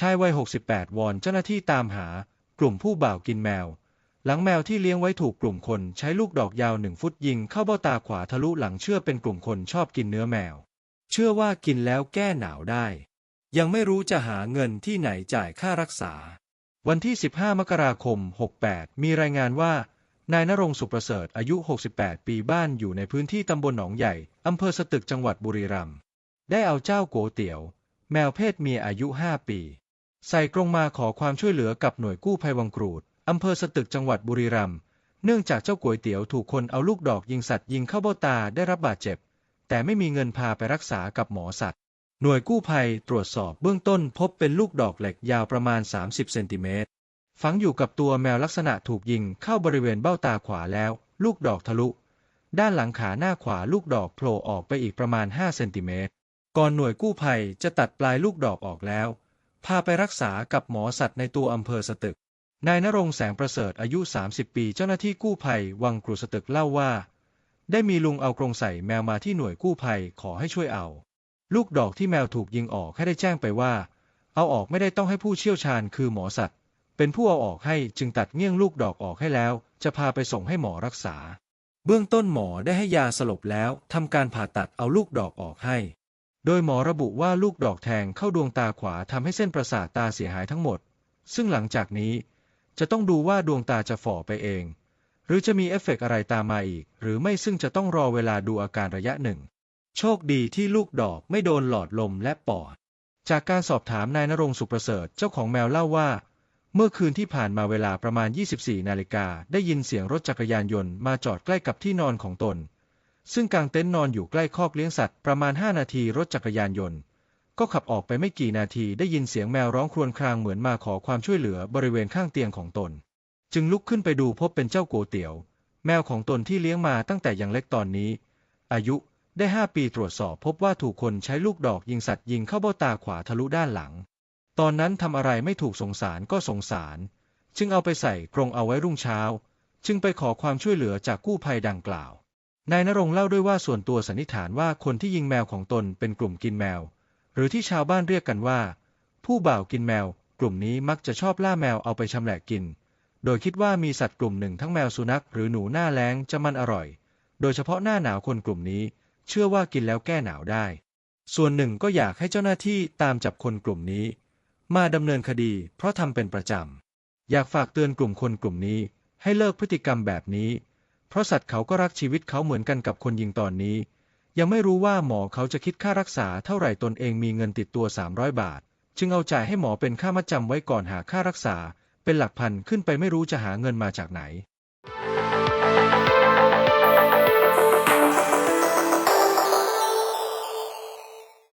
ชายวัย 68 วอนเจ้าหน้าที่ตามหากลุ่มผู้บ่าวกินแมว หลังแมวที่เลี้ยงไว้ถูกกลุ่มคนใช้ลูกดอกยาวหนึ่งฟุตยิงเข้าเบ้าตาขวาทะลุหลังเชื่อเป็นกลุ่มคนชอบกินเนื้อแมว เชื่อว่ากินแล้วแก้หนาวได้ ยังไม่รู้จะหาเงินที่ไหนจ่ายค่ารักษา วันที่ 15 มกราคม 68 มีรายงานว่านายนรงสุประเสริฐอายุ 68 ปีบ้านอยู่ในพื้นที่ตำบลหนองใหญ่อำเภอสตึกจังหวัดบุรีรัมย์ได้เอาเจ้าโกเตี๋ยว แมวเพศเมียอายุ 5 ปี ใส่กรงมาขอความช่วยเหลือกับหน่วยกู้ภัยวังกรูด อำเภอสตึกจังหวัดบุรีรัมย์ เนื่องจากเจ้าก๋วยเตี๋ยวถูกคนเอาลูกดอกยิงสัตว์ยิงเข้าเบ้าตาได้รับบาดเจ็บ แต่ไม่มีเงินพาไปรักษากับหมอสัตว์ หน่วยกู้ภัยตรวจสอบเบื้องต้นพบเป็นลูกดอกเหล็กยาวประมาณ 30 เซนติเมตร ฝังอยู่กับตัวแมวลักษณะถูกยิงเข้าบริเวณเบ้าตาขวาแล้ว ลูกดอกทะลุ ด้านหลังขาหน้าขวาลูกดอกโผล่ออกไปอีกประมาณ5เซนติเมตร ก่อนหน่วยกู้ภัยจะตัดปลายลูกดอกออกแล้ว พาไปรักษากับหมอสัตว์ในตัวอำเภอสตึก นายนรงแสงประเสริฐอายุ 30 ปีเจ้าหน้าที่กู้ภัยวังกรูสตึกเล่าว่า ได้มีลุงเอากรงใส่แมวมาที่หน่วยกู้ภัยขอให้ช่วยเอา ลูกดอกที่แมวถูกยิงออกให้ได้แจ้งไปว่า เอาออกไม่ได้ต้องให้ผู้เชี่ยวชาญคือหมอสัตว์ เป็นผู้เอาออกให้จึงตัดเงี้ยงลูกดอกออกให้แล้ว จะพาไปส่งให้หมอรักษา เบื้องต้นหมอได้ให้ยาสลบแล้วทำการผ่าตัดเอาลูกดอกออกให้ โดยหมอระบุว่าลูกดอกแทงเข้าดวงตาขวาทำให้เส้นประสาทตาเสียหายทั้งหมด ซึ่งหลังจากนี้จะต้องดูว่าดวงตาจะฝ่อไปเอง หรือจะมีเอฟเฟกต์อะไรตามมาอีก หรือไม่ซึ่งจะต้องรอเวลาดูอาการระยะหนึ่ง โชคดีที่ลูกดอกไม่โดนหลอดลมและปอด จากการสอบถามนายนรงสุขประเสริฐเจ้าของแมวเล่าว่า เมื่อคืนที่ผ่านมาเวลาประมาณ 24 นาฬิกาได้ยินเสียงรถจักรยานยนต์มาจอดใกล้กับที่นอนของตน ซึ่งกางเต็นท์นอนอยู่ใกล้คอกเลี้ยงสัตว์ประมาณ 5 นาทีรถจักรยานยนต์ ก็ขับออกไปไม่กี่นาทีได้ยินเสียงแมวร้องครวญครางเหมือนมาขอความช่วยเหลือบริเวณข้างเตียงของตน จึงลุกขึ้นไปดูพบเป็นเจ้าโกเตียว แมวของตนที่เลี้ยงมาตั้งแต่ยังเล็กตอนนี้ อายุได้ 5 ปีตรวจสอบพบว่าถูกคนใช้ลูกดอกยิงสัตว์ยิงเข้าเบ้าตาขวาทะลุด้านหลัง ตอนนั้นทำอะไรไม่ถูกสงสารก็สงสาร จึงเอาไปใส่กรงเอาไว้รุ่งเช้า จึงไปขอความช่วยเหลือจากกู้ภัยดังกล่าว นายนรงเล่าด้วยว่าส่วนตัวสันนิษฐานว่าคนที่ยิงแมวของตนเป็นกลุ่มกินแมว หรือที่ชาวบ้านเรียกกันว่า ผู้บ่าวกินแมว กลุ่มนี้มักจะชอบล่าแมวเอาไปชำแหละกิน โดยคิดว่ามีสัตว์กลุ่มหนึ่งทั้งแมวสุนัขหรือหนูหน้าแล้งจะมันอร่อย โดยเฉพาะหน้าหนาวคนกลุ่มนี้ เชื่อว่ากินแล้วแก้หนาวได้ ส่วนหนึ่งก็อยากให้เจ้าหน้าที่ตามจับคนกลุ่มนี้ มาดำเนินคดี เพราะทำเป็นประจำอยากฝากเตือนกลุ่มคนกลุ่มนี้ ให้เลิกพฤติกรรมแบบนี้ ราะสัตว์เขาก็รักชีวิตเขาเหมือนกันกับคนยิงตอนนี้ ยังไม่รู้ว่าหมอเขาจะคิดค่ารักษาเท่าไหร่ตนเองมีเงินติดตัว 300 บาท จึงเอาจ่ายให้หมอเป็นค่ามัดจำไว้ก่อนหาค่ารักษา เป็นหลักพันขึ้นไปไม่รู้จะหาเงินมาจากไหน